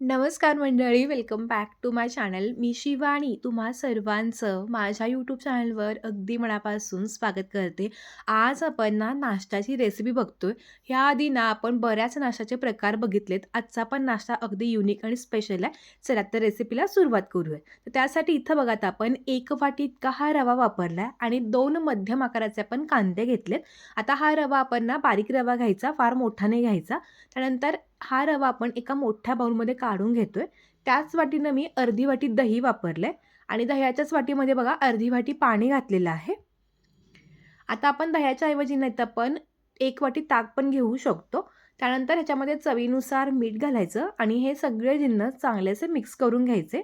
नमस्कार मंडळी, welcome back to my channel. मी शिवानी तुम्हा सर्वांचं माझ्या यूट्यूब चॅनलवर अगदी मनापासून स्वागत करते. आज आपण ना नाश्त्याची रेसिपी बघतोय. ह्याआधी ना आपण बऱ्याच नाश्त्याचे प्रकार बघितलेत. आजचा पण नाश्ता अगदी युनिक आणि स्पेशल आहे. चला तर रेसिपीला सुरुवात करूया. तर त्यासाठी इथं बघा आता आपण एक वाटी इतका हा रवा वापरला आहे आणि दोन मध्यम आकाराचे आपण कांदे घेतलेत. आता हा रवा आपण ना बारीक रवा घ्यायचा, फार मोठा नाही घ्यायचा. त्यानंतर हा रवा आपण एका मोठ्या बाऊलमध्ये काढून घेतोय. त्याच वाटीनं मी अर्धी वाटी दही वापरलं आहे आणि दह्याच्याच वाटीमध्ये बघा अर्धी वाटी पाणी घातलेलं आहे. आता आपण दह्याच्या ऐवजी नाही तर आपण एक वाटी ताक पण घेऊ शकतो. त्यानंतर ह्याच्यामध्ये चवीनुसार मीठ घालायचं आणि हे सगळे जिन्नस चांगलेसे मिक्स करून घ्यायचे.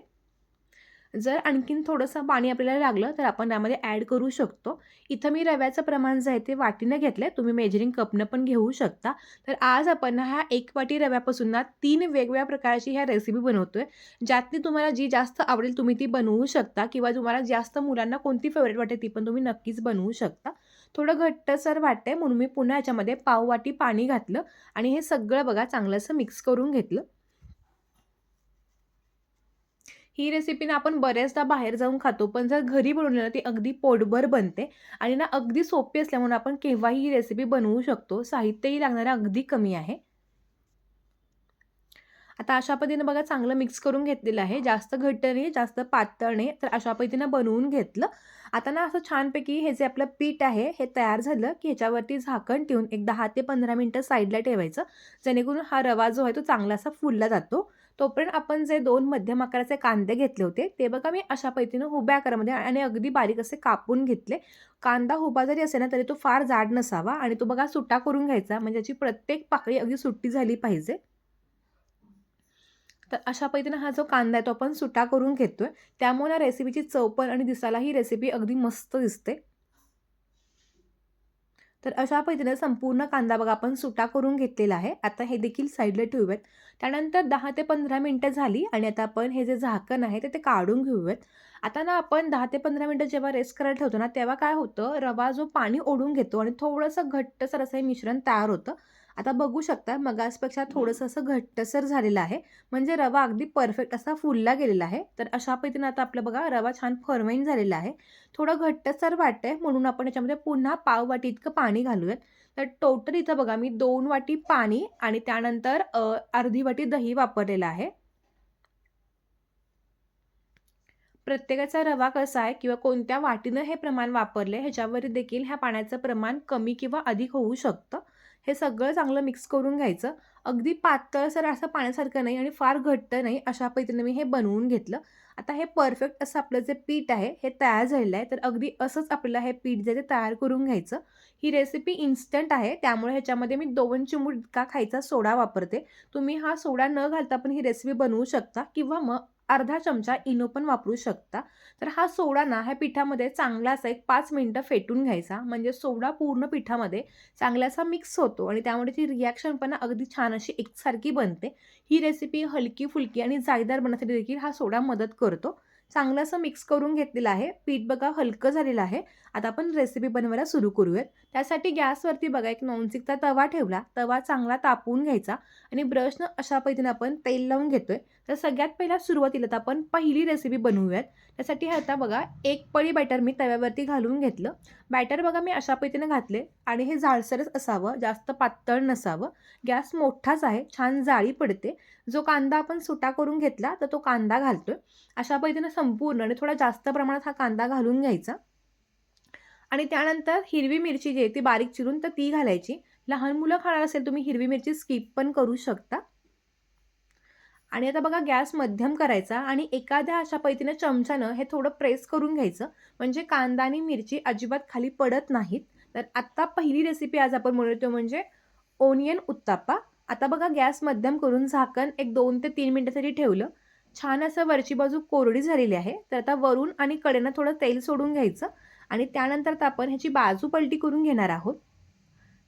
जर आणखीन थोडंसं पाणी आपल्याला लागलं तर आपण त्यामध्ये ॲड करू शकतो. इथं मी रव्याचं प्रमाण जे आहे ते वाटीनं घेतलं आहे तुम्ही मेजरिंग कपनं पण घेऊ शकता. तर आज आपण ह्या एक वाटी रव्यापासून ना तीन वेगवेगळ्या प्रकारची ह्या रेसिपी बनवतो आहे ज्यातली तुम्हाला जी जास्त आवडेल तुम्ही ती बनवू शकता किंवा तुम्हाला जास्त मुलांना कोणती फेवरेट वाटेल ती पण तुम्ही नक्कीच बनवू शकता. थोडं घट्टसर वाटतंय म्हणून मी पुन्हा याच्यामध्ये पाव वाटी पाणी घातलं आणि हे सगळं बघा चांगलं असं मिक्स करून घेतलं. ही रेसिपी ना आपण बऱ्याचदा बाहेर जाऊन खातो, पण जर घरी बनवली ना ती अगदी पोटभर बनते आणि ना अगदी सोपी असल्यामुळे आपण केव्हाही ही रेसिपी बनवू शकतो. साहित्यही लागणारं अगदी कमी आहे. आता अशा पद्धतीनं बघा चांगलं मिक्स करून घेतलेलं आहे. जास्त घट्ट नाही, जास्त पातळ नाही. तर अशा पद्धतीनं बनवून घेतलं. आता ना असं छानपैकी हे जे आपलं पीठ आहे हे तयार झालं, की ह्याच्यावरती झाकण ठेवून एक दहा ते पंधरा मिनटं साईडला ठेवायचं. जेणेकरून हा रवा जो आहे तो चांगला असा फुलला जातो. तोपर्यंत आपण जे दोन मध्यम आकाराचे कांदे घेतले होते, ते बघा मी अशा पद्धतीनं उभ्या आकारामध्ये आणि अगदी बारीक असे कापून घेतले. कांदा हुबा जरी असेल ना, तरी तो फार जाड नसावा आणि तो बघा सुट्टा करून घ्यायचा. म्हणजे त्याची प्रत्येक पाकळी अगदी सुट्टी झाली पाहिजे. तर अशा पद्धतीनं हा जो कांदा आहे तो आपण सुट्टा करून घेतोय. त्यामुळे ना रेसिपीची चव पण आणि दिसायला ही रेसिपी अगदी मस्त दिसते. तर अशा पद्धतीनं संपूर्ण कांदा बघा आपण सुटा करून घेतलेला आहे. आता हे देखील साईडला ठेवूयात. त्यानंतर दहा ते पंधरा मिनटं झाली आणि आता आपण हे जे झाकण आहे ते ते काढून घेऊयात. आता ना आपण दहा ते पंधरा मिनटं जेव्हा रेस्ट करायला ठेवतो ना, तेव्हा काय होतं रवा जो पाणी ओढून घेतो आणि थोडंसं घट्टसर असं हे मिश्रण तयार होतं. आता बघू शकता मगासपेक्षा थोडंसं असं घट्टसर झालेलं आहे. म्हणजे रवा अगदी परफेक्ट असा फुलला गेलेला आहे. तर अशा पद्धतीनं आता आपलं बघा रवा छान फर्मेंट झालेला आहे. थोडं घट्टसर वाटतंय म्हणून आपण याच्यामध्ये पुन्हा पाव वाटी इतकं पाणी घालूयात. तर टोटल इथं बघा मी 2 वाटी पाणी आणि त्यानंतर अर्धी वाटी दही वापरलेलं आहे. प्रत्येकाचा रवा कसा आहे किंवा कोणत्या वाटीनं हे प्रमाण वापरले ह्याच्यावर देखील ह्या पाण्याचं प्रमाण कमी किंवा अधिक होऊ शकतं. हे सगळं चांगलं मिक्स करून घ्यायचं. अगदी पातळसर असं पाण्यासारखं नाही आणि फार घट्ट नाही अशा पद्धतीने मी हे बनवून घेतलं. आता हे परफेक्ट असं आपलं जे पीठ आहे हे तयार झालेलं आहे. तर अगदी असंच आपल्याला हे पीठ जे ते तयार करून घ्यायचं. ही रेसिपी इन्स्टंट आहे त्यामुळे ह्याच्यामध्ये मी दोन चिमूट इतका खायचा सोडा वापरते. तुम्ही हा सोडा न घालता पण ही रेसिपी बनवू शकता किंवा मग अर्धा चमचा इनो पण वापरू शकता. तर हा सोडा ना ह्या पिठामध्ये चांगला असा एक पाच मिनटं फेटून घ्यायचा. म्हणजे सोडा पूर्ण पिठामध्ये चांगला असा मिक्स होतो आणि त्यामुळे ती रिॲक्शन पण अगदी छान अशी एकसारखी बनते. ही रेसिपी हलकी-फुलकी आणि जाळीदार बनण्यासाठी देखील हा सोडा मदत करतो. चांगलं असं मिक्स करून घेतलेलं आहे. पीठ बघा हलकं झालेलं आहे. आता आपण रेसिपी बनवायला सुरू करूयात. त्यासाठी गॅसवरती बघा एक नॉनस्टिकचा तवा ठेवला. तवा चांगला तापवून घ्यायचा आणि ब्रशनं अशा पद्धतीनं आपण तेल लावून घेतोय. तर सगळ्यात पहिल्या सुरुवातीला तर आपण पहिली रेसिपी बनवूयात. त्यासाठी आता बघा एक पळी बॅटर मी तव्यावरती घालून घेतलं. बॅटर बघा मी अशा पद्धतीनं घातले आणि हे जाडसरच असावं, जास्त पातळ नसावं. गॅस मोठाच आहे, छान जाळी पडते. जो कांदा आपण सुटा करून घेतला तर तो कांदा घालतो आहे अशा पद्धतीनं संपूर्ण आणि थोडा जास्त प्रमाणात हा कांदा घालून घ्यायचा. आणि त्यानंतर हिरवी मिरची जी आहे ती बारीक चिरून तर ती घालायची. लहान मुलं खाणार असेल तुम्ही हिरवी मिरची स्किप पण करू शकता. आणि आता बघा गॅस मध्यम करायचा आणि एखाद्या अशा पद्धतीनं चमच्यानं हे थोडं प्रेस करून घ्यायचं. म्हणजे कांदा आणि मिरची अजिबात खाली पडत नाहीत. तर आत्ता पहिली रेसिपी आज आपण बनवतो म्हणजे ओनियन उत्तापा. आता बघा गॅस मध्यम करून झाकण एक दोन ते 3 मिनिटासाठी ठेवलं. छान असं वरची बाजू कोरडी झालेली आहे. तर आता वरून आणि कडेनं थोडं तेल सोडून घ्यायचं आणि त्यानंतर आता आपण ह्याची बाजू पलटी करून घेणार आहोत.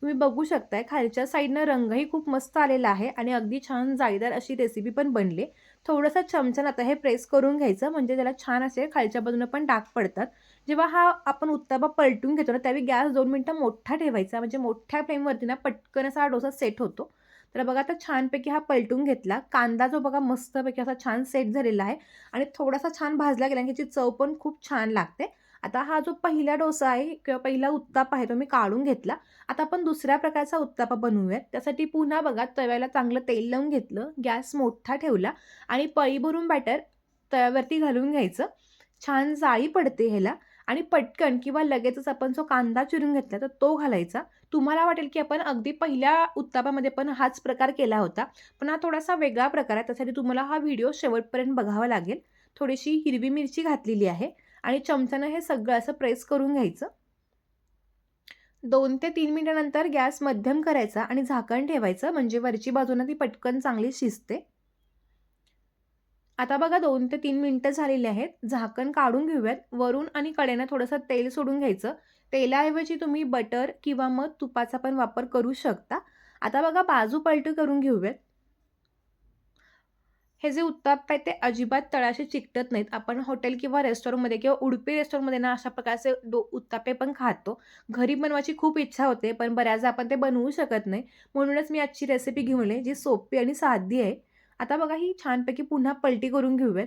तुम्ही बघू शकताय खालच्या साईडनं रंगही खूप मस्त आलेला आहे आणि अगदी छान जाळीदार अशी रेसिपी पण बनली. थोडंसं चमचन आता हे प्रेस करून घ्यायचं म्हणजे त्याला छान असे खालच्या बाजूनं पण डाग पडतात. जेव्हा हा आपण उत्तापा पलटून घेतो ना त्यावेळी गॅस दोन मिनटं मोठा ठेवायचा म्हणजे मोठ्या फ्लेमवरती ना पटकन असा हा डोसा सेट होतो. तर बघा आता छानपैकी हा पलटून घेतला. कांदा जो बघा मस्तपैकी असा छान सेट झालेला आहे आणि थोडासा छान भाजला गेला आणि ह्याची चव पण खूप छान लागते. आता हा जो पहिला डोसा आहे किंवा पहिला उत्ताप आहे तो मी काढून घेतला. आता आपण दुसऱ्या प्रकारचा उत्तापा बनवूयात. त्यासाठी पुन्हा बघा तव्याला चांगलं तेल लावून घेतलं, गॅस मोठा ठेवला आणि पळी भरून बॅटर तव्यावरती घालून घ्यायचं. छान जाळी पडते ह्याला आणि पटकन किंवा लगेचच आपण जो कांदा चिरून घेतला तर तो घालायचा. तुम्हाला वाटेल की आपण अगदी पहिल्या उत्तापामध्ये पण हाच प्रकार केला होता. पण हा थोडासा वेगळा प्रकार आहे. त्यासाठी तुम्हाला हा व्हिडिओ शेवटपर्यंत बघावा लागेल. थोडीशी हिरवी मिरची घातलेली आहे आणि चमच्यानं हे सगळं असं प्रेस करून घ्यायचं. दोन ते तीन मिनिटानंतर गॅस मध्यम करायचा आणि झाकण ठेवायचं म्हणजे वरची बाजूनं ती पटकन चांगली शिजते. आता बघा दोन ते तीन मिनटं झालेली आहेत. झाकण काढून घेऊयात. वरून आणि कडेनं थोडंसं तेल सोडून घ्यायचं. तेलाऐवजी तुम्ही बटर किंवा मग तुपाचा पण वापर करू शकता. आता बघा बाजू पलटी करून घेऊयात. हे जे उत्ताप आहे ते अजिबात तळाशी चिकटत नाहीत. आपण हॉटेल किंवा रेस्टॉरंटमध्ये किंवा उडपी रेस्टॉरंटमध्ये ना अशा प्रकारचे डो उत्तापे पण खातो. घरी बनवायची खूप इच्छा होते, पण बऱ्याचदा आपण ते बनवू शकत नाही. म्हणूनच मी आजची रेसिपी घेऊन आले, जी सोपी आणि साधी आहे. आता बघा ही छानपैकी पुन्हा पलटी करून घेऊयात.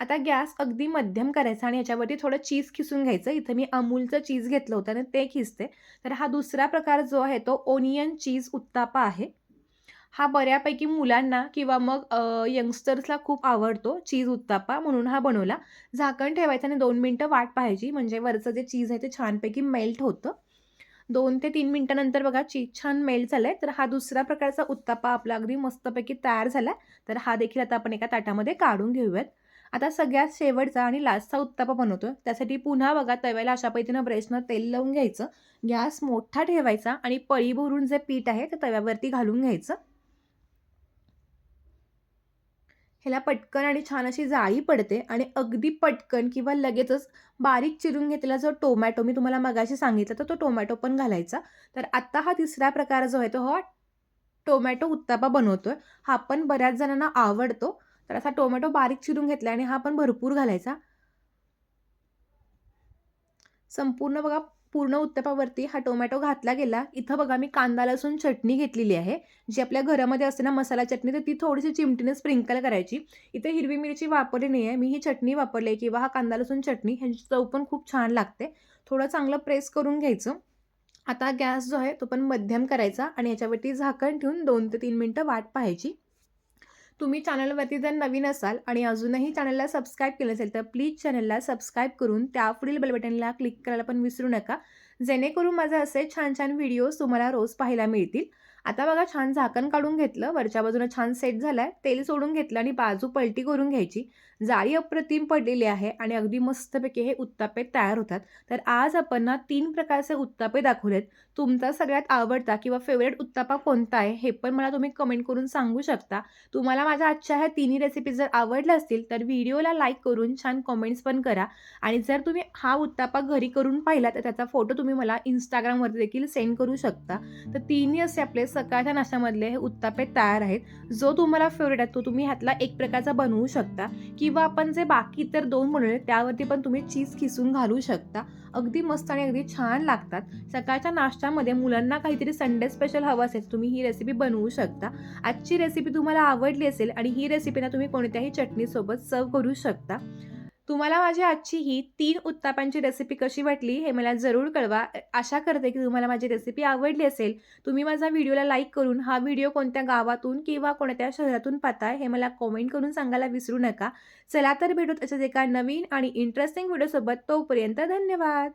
आता गॅस अगदी मध्यम करायचा आणि याच्यावरती थोडं चीज खिसून घ्यायचं. इथं मी अमूलचं चीज घेतलं होतं आणि ते खिसते. तर हा दुसरा प्रकार जो आहे तो ओनियन चीज उत्तापा आहे. हा बऱ्यापैकी मुलांना किंवा मग यंगस्टर्सला खूप आवडतो चीज उत्तापा म्हणून हा बनवला. झाकण ठेवायचं आणि दोन मिनटं वाट पाहायची म्हणजे वरचं जे चीज आहे ते छानपैकी मेल्ट होतं. दोन ते तीन मिनटानंतर बघा चीज छान मेल्ट झालंय. तर हा दुसरा प्रकारचा उत्तापा आपला अगदी मस्तपैकी तयार झाला. तर हा देखील आता आपण एका ताटामध्ये काढून घेऊयात. आता सगळ्यात शेवटचा आणि लास्टचा उत्तापा बनवतो त्यासाठी पुन्हा बघा तव्याला अशा पद्धतीनं ब्रशनं तेल लावून घ्यायचं. गॅस मोठा ठेवायचा आणि पळी भरून जे पीठ आहे ते तव्यावरती घालून घ्यायचं. ह्याला पटकन आणि छान अशी जाळी पडते आणि अगदी पटकन किंवा लगेचच बारीक चिरून घेतलेला जो टोमॅटो मी तुम्हाला मगाशी सांगितलं तर तो टोमॅटो पण घालायचा. तर आत्ता हा तिसरा प्रकार जो आहे तो हा टोमॅटो उत्तापा बनवतोय. हा पण बऱ्याच जणांना आवडतो. तर असा टोमॅटो बारीक चिरून घेतला आणि हा पण भरपूर घालायचा. संपूर्ण बघा पूर्ण उत्तपावरती हा टोमॅटो घातला गेला. इथं बघा मी कांदा लसूण चटणी घेतलेली आहे. जी आपल्या घरामध्ये असते ना मसाला चटणी तर ती थोडीशी चिमटीने स्प्रिंकल करायची. इथे हिरवी मिरची वापरली नाही आहे. मी ही चटणी वापरली आहे किंवा हा कांदा लसूण चटणी ह्यांची चव पण खूप छान लागते. थोडं चांगलं प्रेस करून घ्यायचं. आता गॅस जो आहे तो पण मध्यम करायचा आणि याच्यावरती झाकण ठेवून दोन ते तीन मिनटं वाट पाहायची. तुम्ही चॅनलवरती जर नवीन असाल आणि अजूनही चॅनलला सबस्क्राईब केलं असेल तर प्लीज चॅनलला सबस्क्राईब करून त्या पुढील बेलबटनला क्लिक करायला पण विसरू नका. जेणेकरून माझे असे छान-छान व्हिडिओज तुम्हाला रोज पाहायला मिळतील. आता बघा छान झाकण काढून घेतलं. वरच्या बाजूनं छान सेट झालाय. तेल सोडून घेतलं आणि बाजू पलटी करून घ्यायची. जाळी अप्रतिम पडलेली आहे आणि अगदी मस्तपैकी हे उत्तापे तयार होतात. तर आज आपण ना तीन प्रकारचे उत्तापे दाखवलेत. तुमचा सगळ्यात आवडता किंवा फेवरेट उत्तापा कोणता आहे हे पण मला तुम्ही कमेंट करून सांगू शकता. तुम्हाला माझ्या आजच्या ह्या तिन्ही रेसिपी जर आवडल्या असतील तर व्हिडिओला लाईक करून छान कमेंट्स पण करा आणि जर तुम्ही हा उत्तापा घरी करून पाहिला तर त्याचा फोटो तुम्ही मला इंस्टाग्रामवर देखील सेंड करू शकता. तर तिन्ही असे आपले सकाळच्या नाश्त्यामधले हे उत्तापे तयार आहेत. जो तुम्हाला फेवरेट आहे तो तुम्ही ह्यातला एक प्रकारचा बनवू शकता किंवा आपण जे बाकी इतर दोन बनवले त्यावरती पण तुम्ही चीज खिसून घालू शकता. अगदी मस्त आणि अगदी छान लागतात. सकाळच्या नाश्त्यामध्ये मुलांना काहीतरी संडे स्पेशल हवं असेल तुम्ही ही रेसिपी बनवू शकता. आजची रेसिपी तुम्हाला आवडली असेल आणि ही रेसिपी ना तुम्ही कोणत्याही चटणीसोबत सर्व्ह करू शकता. तुम्हाला माझी आजची ही तीन उत्तापांची रेसिपी कशी वाटली हे मला जरूर कळवा. आशा करते की तुम्हाला माझी रेसिपी आवडली असेल. तुम्ही माझा व्हिडिओला लाईक करून हा व्हिडिओ कोणत्या गावातून किंवा कोणत्या शहरातून पाहताय हे मला कॉमेंट करून सांगायला विसरू नका. चला तर भेटूत अशाच एका नवीन आणि इंटरेस्टिंग व्हिडिओसोबत. तोपर्यंत धन्यवाद.